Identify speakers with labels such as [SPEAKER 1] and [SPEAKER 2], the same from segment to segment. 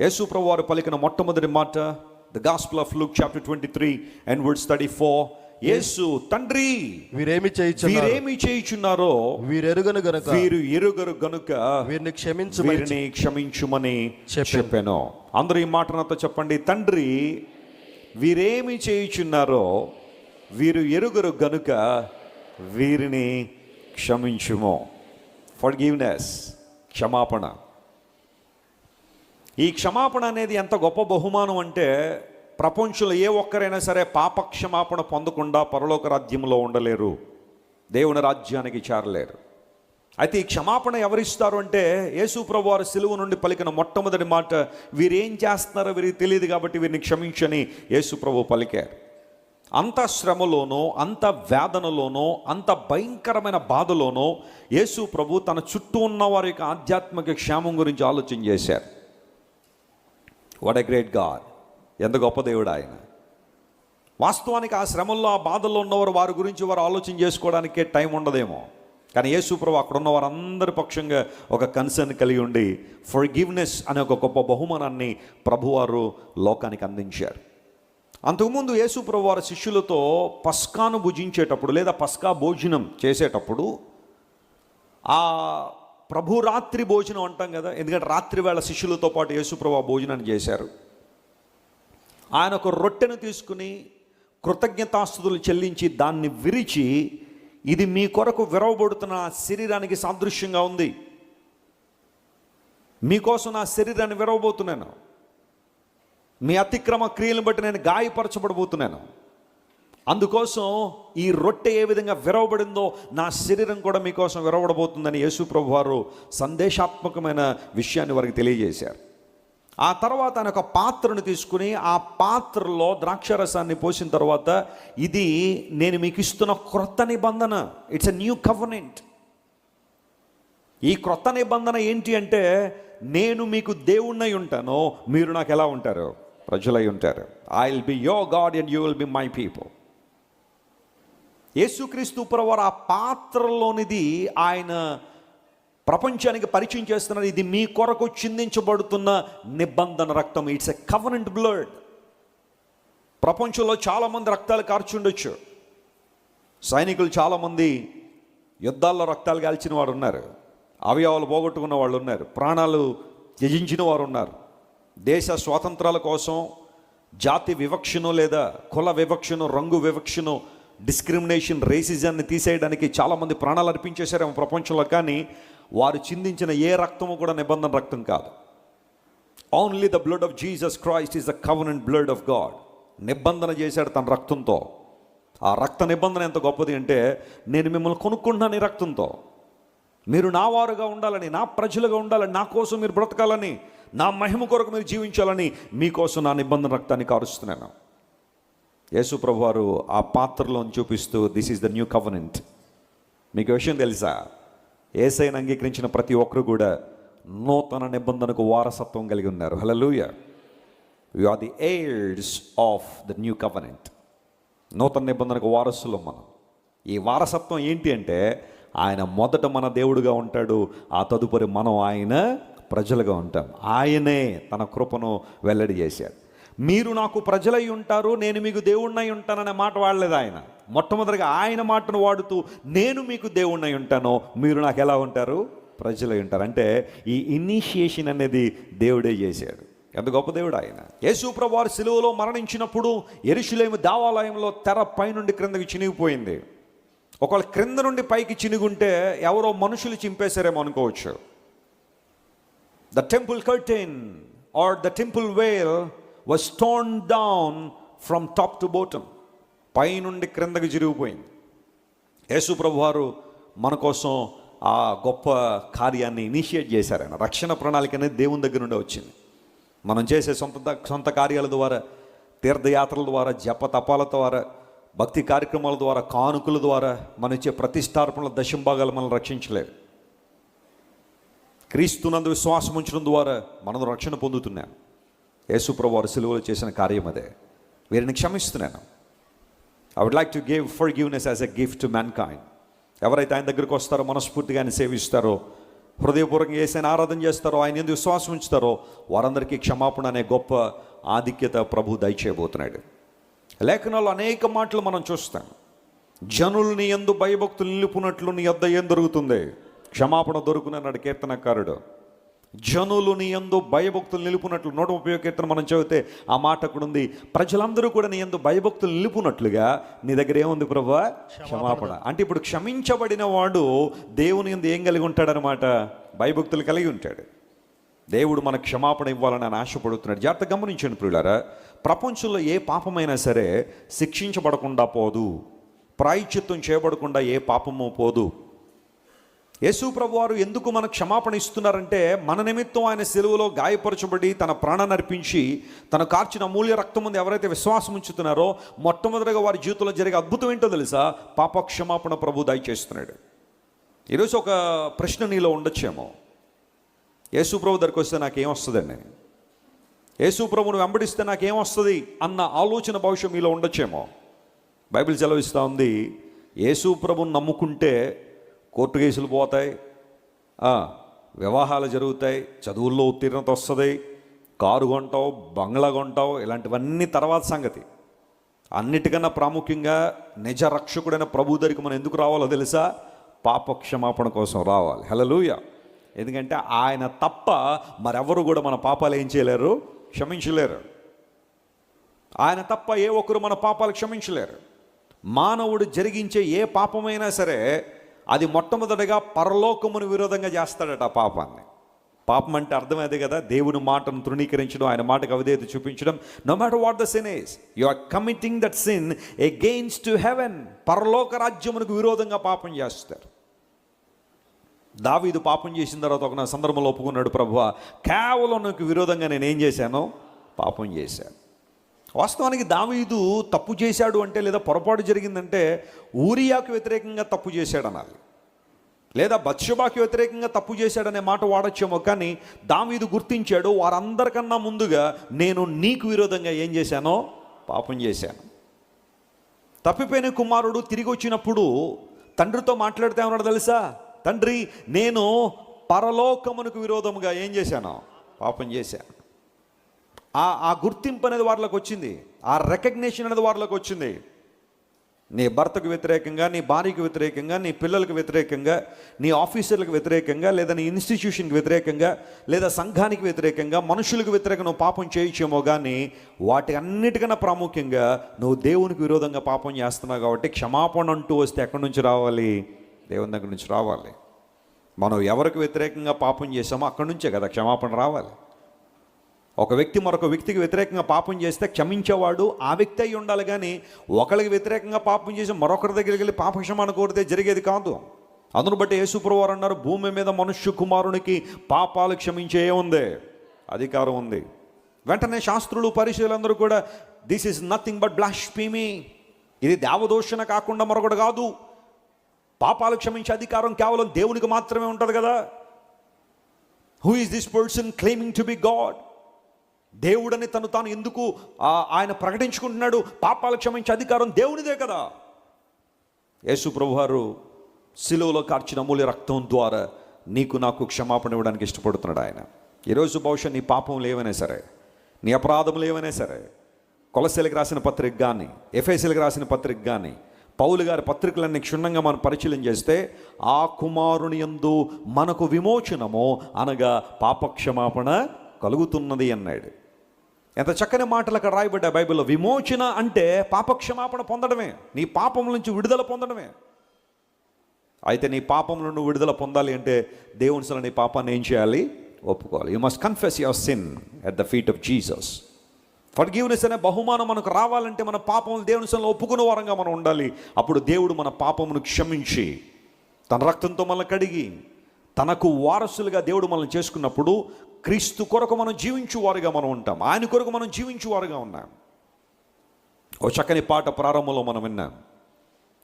[SPEAKER 1] యేసు ప్రభు వారు పలికిన మొట్టమొదటి మాట the gospel of Luke chapter twenty three and word study four యేసు తండ్రి
[SPEAKER 2] వీరేమి చేయించున్నారు
[SPEAKER 1] వీరేమి చేయుచున్నారో
[SPEAKER 2] వీరెరుగను గనుక
[SPEAKER 1] వీరు ఎరుగరు గనుక
[SPEAKER 2] వీరిని క్షమించు
[SPEAKER 1] వీరిని క్షమించుమని
[SPEAKER 2] చెప్పాను.
[SPEAKER 1] చెప్పాను. అందరూ ఈ మాట నాతో చెప్పండి. తండ్రి వీరేమి చేయుచున్నారో వీరు ఎరుగరు గనుక వీరిని క్షమించుము. ఫర్ గివ్నెస్ క్షమాపణ. ఈ క్షమాపణ అనేది ఎంత గొప్ప బహుమానం అంటే ప్రపంచంలో ఏ ఒక్కరైనా సరే పాప క్షమాపణ పొందకుండా పరలోక రాజ్యంలో ఉండలేరు. దేవుని రాజ్యానికి చేరలేరు. అయితే ఈ క్షమాపణ ఎవరిస్తారు అంటే యేసు ప్రభు వారు సిలువ నుండి పలికిన మొట్టమొదటి మాట వీరేం చేస్తున్నారో వీరికి తెలియదు కాబట్టి వీరిని క్షమించని యేసు ప్రభు పలికారు. అంత శ్రమలోనో అంత వేదనలోనో అంత భయంకరమైన బాధలోనో యేసు ప్రభు తన చుట్టూ ఉన్న వారి యొక్క ఆధ్యాత్మిక క్షేమం గురించి ఆలోచన చేశారు. వాట్ ఎ గ్రేట్ గాడ్ ఎంత గొప్ప దేవుడు ఆయన. వాస్తవానికి ఆ శ్రమల్లో ఆ బాధల్లో ఉన్నవారు వారి గురించి వారు ఆలోచన చేసుకోవడానికే టైం ఉండదేమో. కానీ యేసుప్రభు అక్కడ ఉన్న వారందరి పక్షంగా ఒక కన్సర్న్ కలిగి ఉండి ఫర్ గివ్నెస్ అనే ఒక గొప్ప బహుమానాన్ని ప్రభువారు లోకానికి అందించారు. అంతకుముందు యేసుప్రభు వారి శిష్యులతో పస్కాను భుజించేటప్పుడు లేదా పస్కా భోజనం చేసేటప్పుడు ఆ ప్రభు రాత్రి భోజనం అంటాం కదా ఎందుకంటే రాత్రి వేళ శిష్యులతో పాటు యేసుప్రభు భోజనాన్ని చేశారు. ఆయన ఒక రొట్టెను తీసుకుని కృతజ్ఞతాస్తుతులు చెల్లించి దాన్ని విరిచి ఇది మీ కొరకు విరవబడుతున్న శరీరానికి సాదృశ్యంగా ఉంది. మీకోసం నా శరీరాన్ని విరవబోతున్నాను. మీ అతిక్రమ క్రియలను బట్టి నేను గాయపరచబడబోతున్నాను. అందుకోసం ఈ రొట్టె ఏ విధంగా విరవబడిందో నా శరీరం కూడా మీకోసం విరవబడబోతుందని యేసు ప్రభు వారు సందేశాత్మకమైన విషయాన్ని వారికి తెలియజేశారు. ఆ తర్వాత ఆయన ఒక పాత్రను తీసుకుని ఆ పాత్రలో ద్రాక్షరసాన్ని పోసిన తర్వాత ఇది నేను మీకు ఇస్తున్న క్రొత్త నిబంధన. ఇట్స్ ఎ న్యూ కవర్నెంట్ ఈ క్రొత్త నిబంధన ఏంటి అంటే నేను మీకు దేవుణ్ణై ఉంటాను మీరు నాకు ఎలా ఉంటారు? ప్రజలై ఉంటారు. I will be your God and you will be my people యేసుక్రీస్తు ప్రవర ఆ పాత్రలోనిది ఆయన ప్రపంచానికి పరిచయం చేస్తున్నారు ఇది మీ కొరకు చిందించబడుతున్న నిబంధన రక్తం. ఇట్స్ ఎ కవనెంట్ బ్లడ్ ప్రపంచంలో చాలామంది రక్తాలు కార్చుండొచ్చు. సైనికులు చాలామంది యుద్ధాల్లో రక్తాలు కాల్చిన వారు ఉన్నారు. అవయవాలు పోగొట్టుకున్న వాళ్ళు ఉన్నారు. ప్రాణాలు త్యజించిన వారు ఉన్నారు. దేశ స్వాతంత్రాల కోసం జాతి వివక్షను లేదా కుల వివక్షను రంగు వివక్షను డిస్క్రిమినేషన్ రేసిజాన్ని తీసేయడానికి చాలామంది ప్రాణాలు అర్పించేశారేమో ప్రపంచంలో కానీ వారు చిందించిన ఏ రక్తము కూడా నిబంధన రక్తం కాదు. Only the blood of Jesus Christ is the covenant blood of God నిబంధన చేశాడు తన రక్తంతో. ఆ రక్త నిబంధన ఎంత గొప్పది అంటే నేను మిమ్మల్ని కొనుక్కుంటున్నాను ఈ రక్తంతో. మీరు నా వారుగా ఉండాలని నా ప్రజలుగా ఉండాలని నా కోసం మీరు బ్రతకాలని నా మహిమ కొరకు మీరు జీవించాలని మీకోసం నా నిబంధన రక్తాన్ని కారుస్తున్నాను. యేసు ప్రభు వారు ఆ పాత్రలోని చూపిస్తూ this is the new covenant మీకు విషయం తెలుసా? ఏసైని అంగీకరించిన ప్రతి ఒక్కరు కూడా నూతన నిబంధనకు వారసత్వం కలిగి ఉన్నారు. Hallelujah you are the heirs of the new covenant నూతన నిబంధనకు వారసులం మనం. ఈ వారసత్వం ఏంటి అంటే ఆయన మొదట మన దేవుడుగా ఉంటాడు ఆ తదుపరి మనం ఆయన ప్రజలుగా ఉంటాం. ఆయనే తన కృపను వెల్లడి చేశాడు. మీరు నాకు ప్రజలై ఉంటారు నేను మీకు దేవుణ్ణై ఉంటాననే మాట వాడలేదు ఆయన. మొట్టమొదటిగా ఆయన మాటను వాడుతూ నేను మీకు దేవుణ్ణై ఉంటాను మీరు నాకు ఎలా ఉంటారు? ప్రజలై ఉంటారు. అంటే ఈ ఇనిషియేషన్ అనేది దేవుడే చేశాడు. ఎంత గొప్ప దేవుడు ఆయన. యేసుప్రభువారు సిలువలో మరణించినప్పుడు ఎరుషులేమి దేవాలయంలో తెర పైనుండి క్రిందకి చినిగిపోయింది. ఒకవేళ క్రింద నుండి పైకి చినుగుంటే ఎవరో మనుషులు చింపేశారేమో అనుకోవచ్చు. The temple curtain or the temple veil was torn down from top to bottom పైనుండి క్రిందకి చిరిగిపోయింది. యేసు ప్రభు వారు మన కోసం ఆ గొప్ప కార్యాన్ని ఇనిషియేట్ చేశారు ఆయన. రక్షణ ప్రణాళిక అనేది దేవుని దగ్గర నుండి వచ్చింది. మనం చేసే సొంత సొంత కార్యాల ద్వారా తీర్థయాత్రల ద్వారా జప తపాల ద్వారా భక్తి కార్యక్రమాల ద్వారా కానుకల ద్వారా మనం ఇచ్చే ప్రతిష్టార్పణల దశంభాగాలు మనల్ని రక్షించలేదు. క్రీస్తునందు విశ్వాసం ఉంచడం ద్వారా మనం రక్షణ పొందుతున్నాం. యేసుప్రభు వారు సిలువలో చేసిన కార్యం అదే. వీరిని క్షమిస్తున్నాను. I would like to give forgiveness as a gift to mankind ఎవరైతే ఆయన దగ్గరికి వస్తారో మనస్ఫూర్తిగా ఆయన సేవిస్తారో హృదయపూర్వకంగా ఏసైనా ఆరాధన చేస్తారో ఆయన ఎందుకు విశ్వాసం ఉంచుతారో వారందరికీ క్షమాపణ అనే గొప్ప ఆధిక్యత ప్రభు దయచేయబోతున్నాడు. లేఖనాలు అనేక మాటలు మనం చూస్తాం. జనుల్ని ఎందు భయభక్తులు నిలుపునట్లు నీ యొద్ద ఏం దొరుకుతుంది? క్షమాపణ దొరుకునన్నాడు కీర్తనకారుడు. జనులు నీ ఎందు భయభక్తులు నిలుపునట్లు నూట ముప్పై కీర్తన మనం చదివితే ఆ మాట అక్కడ ఉంది. ప్రజలందరూ కూడా నీ ఎందు భయభక్తులు నిలుపునట్లుగా నీ దగ్గర ఏముంది ప్రభు? క్షమాపణ. అంటే ఇప్పుడు క్షమించబడిన వాడు దేవుని ఎందు ఏం కలిగి ఉంటాడనమాట భయభక్తులు కలిగి ఉంటాడు. దేవుడు మనకు క్షమాపణ ఇవ్వాలని ఆయన ఆశపడుతున్నాడు. జాగ్రత్త గమనించండి ప్రియులారా ప్రపంచంలో ఏ పాపమైనా సరే శిక్షించబడకుండా పోదు. ప్రాయశ్చిత్తం చేయబడకుండా ఏ పాపము పోదు. యేసు ప్రభు వారు ఎందుకు మనకు క్షమాపణ ఇస్తున్నారంటే మన నిమిత్తం ఆయన సెలువులో గాయపరచబడి తన ప్రాణాన్ని అర్పించి తన కార్చిన అమూల్య రక్తం ముందు ఎవరైతే విశ్వాసం ఉంచుతున్నారో మొట్టమొదటిగా వారి జీవితంలో జరిగే అద్భుతం ఏంటో తెలుసా? పాప క్షమాపణ ప్రభు దయచేస్తున్నాడు. ఈరోజు ఒక ప్రశ్న నీలో ఉండొచ్చేమో. యేసు ప్రభు దగ్గరికి వస్తే నాకేం వస్తుందండి? యేసు ప్రభును వెంబడిస్తే నాకేం వస్తుంది? అన్న ఆలోచన భవిష్యం మీలో ఉండొచ్చేమో. బైబిల్ సెలవిస్తూ ఉంది యేసు ప్రభుని నమ్ముకుంటే కోర్టు కేసులు పోతాయి. వివాహాలు జరుగుతాయి. చదువుల్లో ఉత్తీర్ణత వస్తుంది. కారు కొంటావు బంగ్లా కొంటావు ఇలాంటివన్నీ తర్వాత సంగతి. అన్నిటికన్నా ప్రాముఖ్యంగా నిజ రక్షకుడైన ప్రభు దగ్గరికి మనం ఎందుకు రావాలో తెలుసా? పాప క్షమాపణ కోసం రావాలి. హలలుయ ఎందుకంటే ఆయన తప్ప మరెవరు కూడా మన పాపాలు ఏం చేయలేరు? క్షమించలేరు. ఆయన తప్ప ఏ ఒక్కరు మన పాపాలు క్షమించలేరు. మానవుడు జరిగించే ఏ పాపమైనా సరే అది మొట్టమొదటిగా పరలోకమును విరోధంగా చేస్తాడట ఆ పాపాన్ని. పాపం అంటే అర్థమైంది కదా? దేవుని మాటను తృణీకరించడం ఆయన మాటకు అవిధేత చూపించడం. No matter what the sin is you are committing that sin against to heaven పరలోక రాజ్యమునకు విరోధంగా పాపం చేస్తారు. దావీదు పాపం చేసిన తర్వాత ఒక సందర్భంలో ఒప్పుకున్నాడు ప్రభువ కేవలం నాకు విరోధంగా నేను ఏం చేశాను? పాపం చేశాను. వాస్తవానికి దావీదు తప్పు చేశాడు అంటే లేదా పొరపాటు జరిగిందంటే ఊరియాకు వ్యతిరేకంగా తప్పు చేశాడు అనాలి లేదా బత్షబాకి వ్యతిరేకంగా తప్పు చేశాడనే మాట వాడచ్చేమో కానీ దావీదు గుర్తించాడు వారందరికన్నా ముందుగా నేను నీకు విరోధంగా ఏం చేశానో? పాపం చేశాను. తప్పిపోయిన కుమారుడు తిరిగి వచ్చినప్పుడు తండ్రితో మాట్లాడితే ఏమన్నాడు తెలుసా? తండ్రి నేను పరలోకమునకు విరోధముగా ఏం చేశాను? పాపం చేశాను. ఆ ఆ గుర్తింపు అనేది వాళ్ళకి వచ్చింది. ఆ రికగ్నేషన్ అనేది వాళ్ళకి వచ్చింది. నీ భర్తకు వ్యతిరేకంగా నీ భార్యకు వ్యతిరేకంగా నీ పిల్లలకు వ్యతిరేకంగా నీ ఆఫీసర్లకు వ్యతిరేకంగా లేదా నీ ఇన్స్టిట్యూషన్కి వ్యతిరేకంగా లేదా సంఘానికి వ్యతిరేకంగా మనుషులకు వ్యతిరేకంగా నువ్వు పాపం చేయొచ్చేమో కానీ వాటి అన్నిటికన్నా ప్రాముఖ్యంగా నువ్వు దేవునికి విరోధంగా పాపం చేస్తున్నావు కాబట్టి క్షమాపణ అంటూ వస్తే ఎక్కడి నుంచి రావాలి? దేవుని దగ్గర నుంచి రావాలి. మనం ఎవరికి వ్యతిరేకంగా పాపం చేసామో అక్కడి నుంచే కదా క్షమాపణ రావాలి. ఒక వ్యక్తి మరొక వ్యక్తికి వ్యతిరేకంగా పాపం చేస్తే క్షమించేవాడు ఆ వ్యక్తి అయి ఉండాలి కానీ ఒకరికి వ్యతిరేకంగా పాపం చేసి మరొకరి దగ్గరికి వెళ్ళి పాపక్షమాన కోరితే జరిగేది కాదు. అందును బట్టి యేసుప్రవారు అన్నారు భూమి మీద మనుష్య కుమారునికి పాపాలు క్షమించే ఉంది అధికారం ఉంది. వెంటనే శాస్త్రులు పరిశీలందరూ కూడా this is nothing but blasphemy ఇది దేవదోషణ కాకుండా మరొకటి కాదు. పాపాలు క్షమించే అధికారం కేవలం దేవునికి మాత్రమే ఉంటుంది కదా. Who is this person claiming to be God దేవుడని తను తాను ఎందుకు ఆయన ప్రకటించుకుంటున్నాడు? పాపాలు క్షమించే అధికారం దేవునిదే కదా. యేసు ప్రభువారు సిలువలో కార్చిన అమూల్య రక్తం ద్వారా నీకు నాకు క్షమాపణ ఇవ్వడానికి ఇష్టపడుతున్నాడు ఆయన. ఈరోజు బహుశా నీ పాపములు ఏమైనా సరే నీ అపరాధములు ఏమైనా సరే. కొలసీలకు రాసిన పత్రిక కానీ ఎఫ్ఎస్ఎల్కి రాసిన పత్రిక కానీ పౌలు గారి పత్రికలన్నీ క్షుణ్ణంగా మనం పరిశీలన చేస్తే ఆ కుమారుని యందు మనకు విమోచనము అనగా పాపక్షమాపణ కలుగుతున్నది అన్నాడు. ఎంత చక్కని మాటలు అక్కడ రాయబడ్డా బైబిల్లో. విమోచన అంటే పాపక్షమాపణ పొందడమే. నీ పాపం నుంచి విడుదల పొందడమే. అయితే నీ పాపం నుండి విడుదల పొందాలి అంటే దేవుని నీ పాపాన్ని ఏం చేయాలి? ఒప్పుకోవాలి. You must confess your sin at the feet of Jesus forgiveness అనే బహుమానం మనకు రావాలంటే మన పాపం దేవుని సలలో ఒప్పుకున్న వారంగా మనం ఉండాలి. అప్పుడు దేవుడు మన పాపమును క్షమించి తన రక్తంతో మనల్ని కడిగి తనకు వారసులుగా దేవుడు మనల్ని చేసుకున్నప్పుడు క్రీస్తు కొరకు మనం జీవించు వారుగా మనం ఉంటాం. ఆయన కొరకు మనం జీవించు వారుగా ఉన్నాం. ఓ చక్కని పాట ప్రారంభంలో మనం విన్నాం.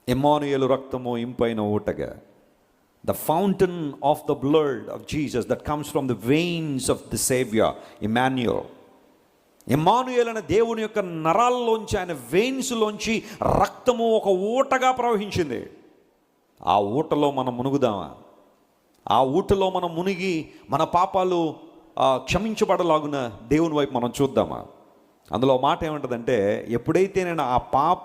[SPEAKER 1] ఎమానుయేలు రక్తము ఇంపైన ఊటగా. The fountain of the blood of Jesus that comes from the veins of the saviour Emmanuel Emmanuel అనే దేవుని యొక్క నరాల్లోంచి ఆయన వెయిన్స్లోంచి రక్తము ఒక ఊటగా ప్రవహించింది. ఆ ఊటలో మనం మునుగుదామా? ఆ ఊటలో మనం మునిగి మన పాపాలు క్షమించబడలాగున దేవుని వైపు మనం చూద్దామా? అందులో మాట ఏమంటుందంటే ఎప్పుడైతే నేను ఆ పాప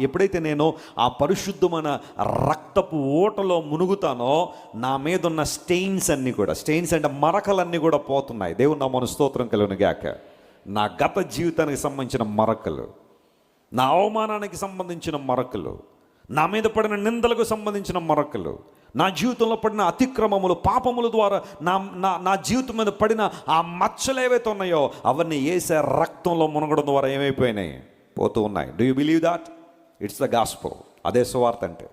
[SPEAKER 1] ఎప్పుడైతే నేను ఆ పరిశుద్ధమైన రక్తపు ఓటలో మునుగుతానో నా మీద ఉన్న స్టెయిన్స్ అన్నీ కూడా స్టెయిన్స్ అంటే మరకలన్నీ కూడా పోతున్నాయి. దేవుని నా మన స్తోత్రం కలిగిన గాక. నా గత జీవితానికి సంబంధించిన మరకలు నా అవమానానికి సంబంధించిన మరకలు నా మీద పడిన నిందలకు సంబంధించిన మరకలు నా జీవితంలో పడిన అతిక్రమములు పాపముల ద్వారా నా నా నా జీవితం మీద పడిన ఆ మచ్చలు ఏవైతే ఉన్నాయో అవన్నీ వేసే రక్తంలో మునగడం ద్వారా ఏమైపోయినాయి? పోతూ ఉన్నాయి. Do you believe that it's the gospel అదే సువార్త అంటే.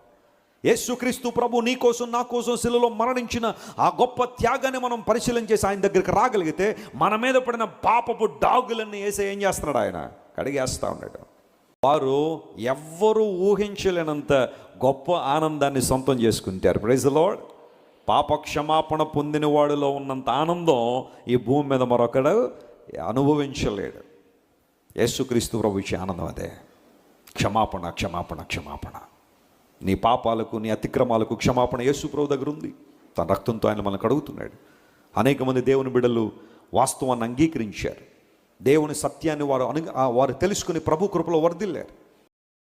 [SPEAKER 1] యేసుక్రీస్తు ప్రభు నీ కోసం నా కోసం శిలలో మరణించిన ఆ గొప్ప త్యాగాన్ని మనం పరిశీలన చేసి ఆయన దగ్గరికి రాగలిగితే మన మీద పడిన పాపపు డాగులన్నీ వేసే ఏం చేస్తున్నాడు ఆయన? కడిగేస్తా ఉన్నాడు. వారు ఎవ్వరూ ఊహించలేనంత గొప్ప ఆనందాన్ని సొంతం చేసుకుంటారు. ప్రైజ్ లార్డ్ పాప క్షమాపణ పొందిన వాడిలో ఉన్నంత ఆనందం ఈ భూమి మీద మరొకడు అనుభవించలేడు. యేసుక్రీస్తు ప్రభు ఇచ్చే ఆనందం అదే. క్షమాపణ క్షమాపణ క్షమాపణ. నీ పాపాలకు నీ అతిక్రమాలకు క్షమాపణ యేసు ప్రభు దగ్గర ఉంది. తన రక్తంతో ఆయన మనకు కడుగుతున్నాడు. అనేక మంది దేవుని బిడ్డలు వాస్తవాన్ని అంగీకరించారు. దేవుని సత్యాన్ని వారు అను వారు తెలుసుకుని ప్రభు కృపలో వర్ధిల్లారు.